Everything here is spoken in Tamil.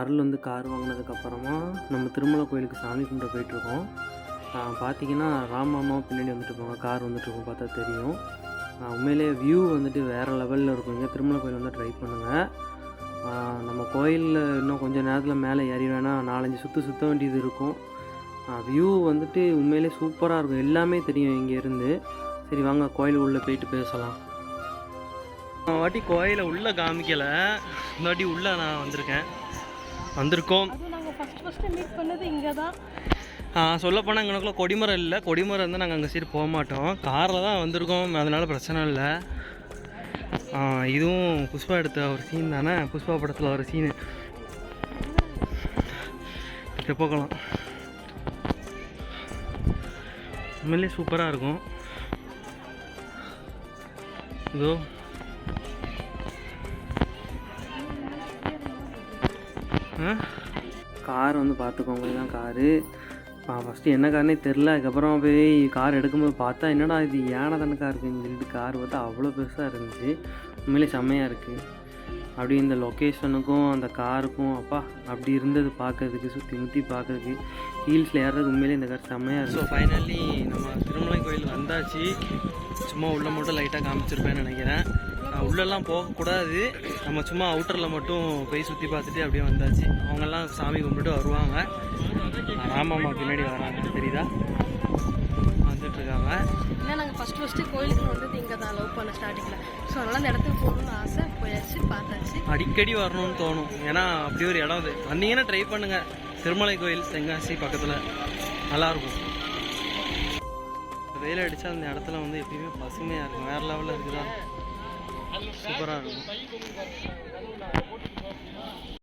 அருள் கார் வாங்கினதுக்கப்புறமா நம்ம திருமலை கோயிலுக்கு சாமி கும்பிட போயிட்டுருக்கோம். பார்த்தீங்கன்னா ராமாமா பின்னாடி வந்துட்டு இருப்பாங்க கார் வந்துட்டுருக்கோம் பார்த்தா தெரியும். உண்மையிலே வியூ வந்துட்டு வேறு லெவலில் இருக்கும். இங்கே திருமலை கோயில் வந்து ட்ரை பண்ணுங்கள் நம்ம கோயிலில் இன்னும் கொஞ்சம் நேரத்தில் மேலே ஏறி வேணால் நாலஞ்சு சுற்று சுற்ற வேண்டியது இருக்கும். வியூ வந்துட்டு உண்மையிலே சூப்பராக இருக்கும். எல்லாமே தெரியும் இங்கேருந்து. சரி வாங்க கோயில் உள்ளே போயிட்டு பேசலாம். வாட்டி கோயிலை உள்ளே காமிக்கலை. இந்த வாட்டி உள்ளே நான் வந்திருக்கேன். வந்திருக்கோம். சொல்லப்போனால் எங்களுக்குள்ள கொடிமரம் இல்லை. கொடிமரம் இருந்தால் நாங்கள் அங்கே சைடு போக மாட்டோம். காரில் தான் வந்திருக்கோம். அதனால பிரச்சனை இல்லை. இதுவும் புஷ்பா எடுத்த ஒரு சீன் தானே? புஷ்பா படத்தில் ஒரு சீனு இதை போகலாம். உண்மையிலே சூப்பராக இருக்கும். இதோ. கார் வந்து பார்த்துக்கோங்க இதுதான் காரு. ஃபஸ்ட்டு என்ன காருனே தெரில அதுக்கப்புறம் போய் கார் எடுக்கும்போது பார்த்தா என்னடா இது யானை தானே கார் இருக்குன்னு சொல்லிட்டு கார் பார்த்தா அவ்வளோ பெருசாக இருந்துச்சு. உண்மையிலே செம்மையாக இருக்குது அப்படி இந்த லொக்கேஷனுக்கும் அந்த காருக்கும் அப்பா அப்படி இருந்தது பார்க்கறதுக்கு சுற்றி முற்றி பார்க்கறதுக்கு. ஹீல்ஸில் ஏறுறதுக்கு உண்மையிலே இந்த கார் செம்மையாக இருக்கும் ஸோ ஃபைனலி நம்ம திருமலை கோயில் வந்தாச்சு. சும்மா உள்ள மட்டும் லைட்டாக காமிச்சிருப்பேன்னு நினைக்கிறேன். உள்ளெல்லாம் போகக்கூடாது. நம்ம சும்மா அவுட்டரில் மட்டும் போய் சுற்றி பார்த்துட்டு அப்படியே வந்தாச்சு. அவங்கெல்லாம் சாமி கும்பிட்டு வருவாங்க. ராமாமா பின்னாடி வராங்க. தெரியுதா? வந்துட்டு இருக்காங்க இல்லை நாங்கள் ஃபஸ்ட் ஃபஸ்ட்டு கோயிலுக்கு வந்தது இங்கே தான் லவ் பண்ண ஸ்டார்டிங்கில் ஸோ அதனால் அந்த இடத்துக்கு போகணும்னு ஆசை. போயாச்சு பார்த்தாச்சு. அடிக்கடி வரணும்னு தோணும். ஏன்னா அப்படி ஒரு இடம் அது. வந்தீங்கன்னா ட்ரை பண்ணுங்க. திருமலை கோயில் தென்காசி பக்கத்தில். நல்லாயிருக்கும். வெயில் அடித்தா அந்த இடத்துல வந்து எப்பயுமே பசுமையாக இருக்கும். வேறு லெவலில் இருக்குதா? ਸ਼ੁਕਰਾਨਾ